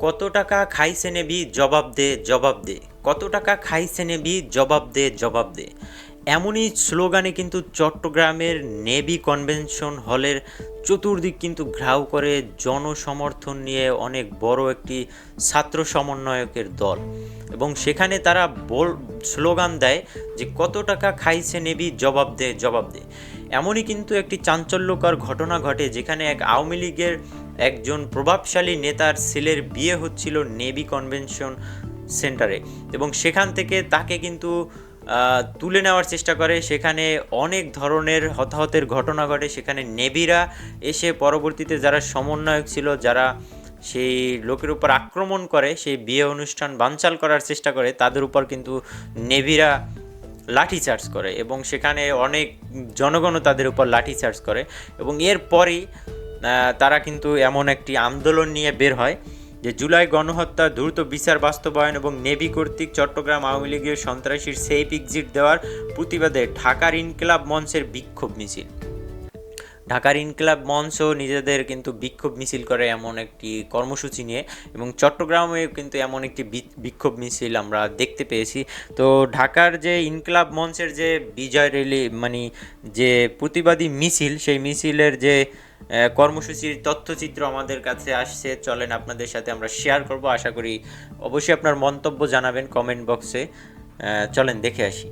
কত টাকা খাইছে নেবি জবাব দে জবাব দে। কত টাকা খাইছে নেবি জবাব দে জবাব দে। এমনই স্লোগানে কিন্তু চট্টগ্রামের নেভি কনভেনশন হলের চতুর্দিক কিন্তু ঘ্রাও করে জনসমর্থন নিয়ে অনেক বড় একটি ছাত্র সমন্বয়কের দল। এবং সেখানে তারা বল, স্লোগান দেয় যে কত টাকা খাইছে নেবি জবাব দে জবাব দে। এমনই কিন্তু একটি চাঞ্চল্যকর ঘটনা ঘটে যেখানে এক আওয়ামী লীগের একজন প্রভাবশালী নেতার ছেলের বিয়ে হচ্ছিল নেভি কনভেনশন সেন্টারে এবং সেখান থেকে তাকে কিন্তু তুলে নেওয়ার চেষ্টা করে। সেখানে অনেক ধরনের হতাহতের ঘটনা ঘটে। সেখানে নেভিরা এসে পরবর্তীতে যারা সমন্বয়ক ছিল, যারা সেই লোকের উপর আক্রমণ করে, সেই বিয়ে অনুষ্ঠান বানচাল করার চেষ্টা করে, তাদের উপর কিন্তু নেভিরা লাঠিচার্জ করে এবং সেখানে অনেক জনগণও তাদের উপর লাঠিচার্জ করে এবং এরপরই তারা কিন্তু এমন একটি আন্দোলন নিয়ে বের হয় যে জুলাই গণহত্যা, দ্রুত বিচার বাস্তবায়ন এবং নেভি কর্তৃক চট্টগ্রাম আওয়ামী লীগের সন্ত্রাসীর সেফ এক্সিট দেওয়ার প্রতিবাদে ঢাকার ইনকিলাব মঞ্চের বিক্ষোভ মিছিল। ঢাকার ইনকিলাব মঞ্চও নিজেদের কিন্তু বিক্ষোভ মিছিল করে এমন একটি কর্মসূচি নিয়ে এবং চট্টগ্রামে কিন্তু এমন একটি বিক্ষোভ মিছিল আমরা দেখতে পেয়েছি। তো ঢাকার যে ইনকিলাব মঞ্চের যে বিজয় রেলি মানে যে প্রতিবাদী মিছিল, সেই মিছিলের যে কর্মসূচির তথ্যচিত্র আমাদের কাছে আসছে। চলেন আপনাদের সাথে আমরা শেয়ার করব। আশা করি অবশ্যই আপনার মন্তব্য জানাবেন কমেন্ট বক্সে চলেন দেখে আসি।